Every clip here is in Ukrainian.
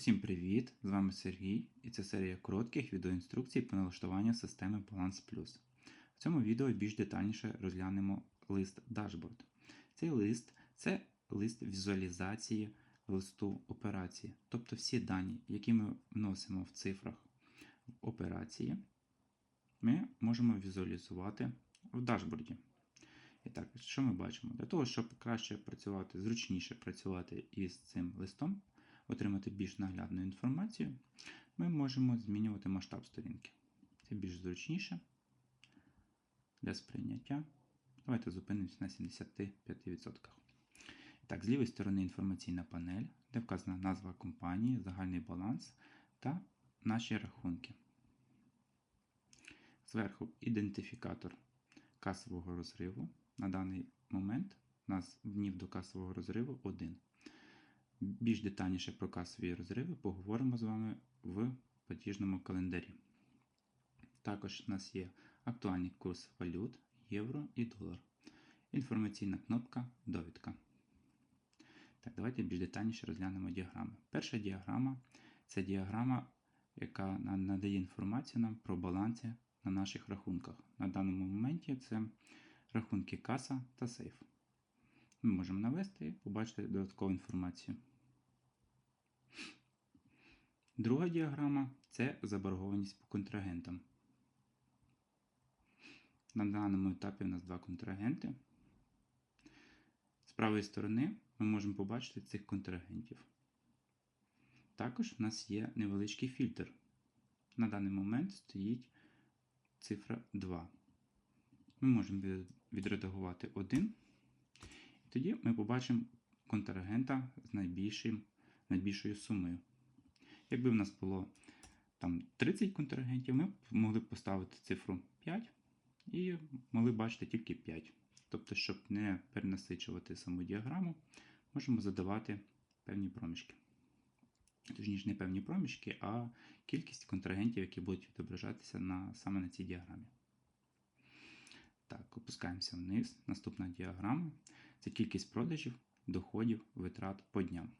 Усім привіт! З вами Сергій і це серія коротких відеоінструкцій по налаштуванню системи Balance Plus. В цьому відео більш детальніше розглянемо лист Dashboard. Цей лист це лист візуалізації листу операції, тобто всі дані, які ми вносимо в цифрах в операції, ми можемо візуалізувати в дашборді. І так, що ми бачимо? Для того, щоб краще працювати, зручніше працювати із цим листом, отримати більш наглядну інформацію, ми можемо змінювати масштаб сторінки. Це більш зручніше для сприйняття. Давайте зупинимося на 75%. Так, з лівої сторони інформаційна панель, де вказана назва компанії, загальний баланс та наші рахунки. Зверху ідентифікатор касового розриву. На даний момент у нас днів до касового розриву 1. Більш детальніше про касові розриви поговоримо з вами в платіжному календарі. Також у нас є актуальний курс валют, євро і долар. Інформаційна кнопка Довідка. Так, Давайте більш детальніше розглянемо діаграми. Перша діаграма це діаграма, яка надає інформацію нам про баланси на наших рахунках. На даному моменті це рахунки каса та сейф. Ми можемо навести і побачити додаткову інформацію. Друга діаграма це заборгованість по контрагентам. На даному етапі у нас два контрагенти. З правої сторони ми можемо побачити цих контрагентів. Також у нас є невеличкий фільтр. На даний момент стоїть цифра 2. Ми можемо відредагувати один. І тоді ми побачимо контрагента з найбільшою сумою. Якби в нас було там 30 контрагентів, ми б могли б поставити цифру 5 і могли бачити тільки 5. Тобто, щоб не перенасичувати саму діаграму, можемо задавати певні проміжки. Точніше, не певні проміжки, а кількість контрагентів, які будуть відображатися на, саме на цій діаграмі. Так, опускаємося вниз. Наступна діаграма це кількість продажів, доходів, витрат по дням.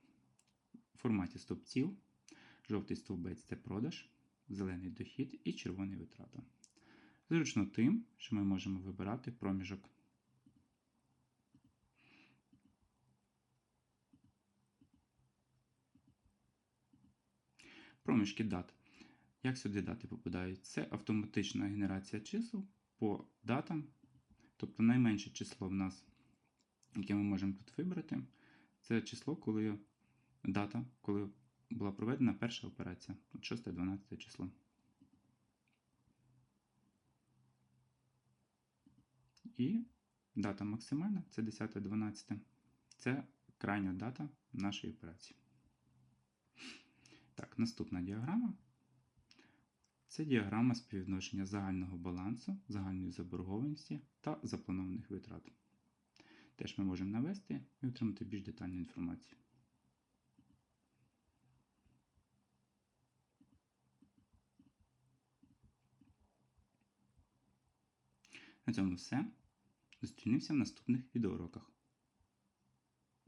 В форматі стовпців. Жовтий стовбець це продаж, зелений дохід і червоний витрата. Зручно тим, що ми можемо вибирати проміжок. Проміжки дат. Як сюди дати попадають? Це автоматична генерація чисел по датам. Тобто найменше число в нас, яке ми можемо тут вибрати, це число, коли дата, коли була проведена перша операція. 6-12 число. І дата максимальна це 10-12. Це крайня дата нашої операції. Так, наступна діаграма. Це діаграма співвідношення загального балансу, загальної заборгованості та запланованих витрат. Теж ми можемо навести і отримати більш детальну інформацію. На цьому все. Зустрінемося в наступних відеоуроках.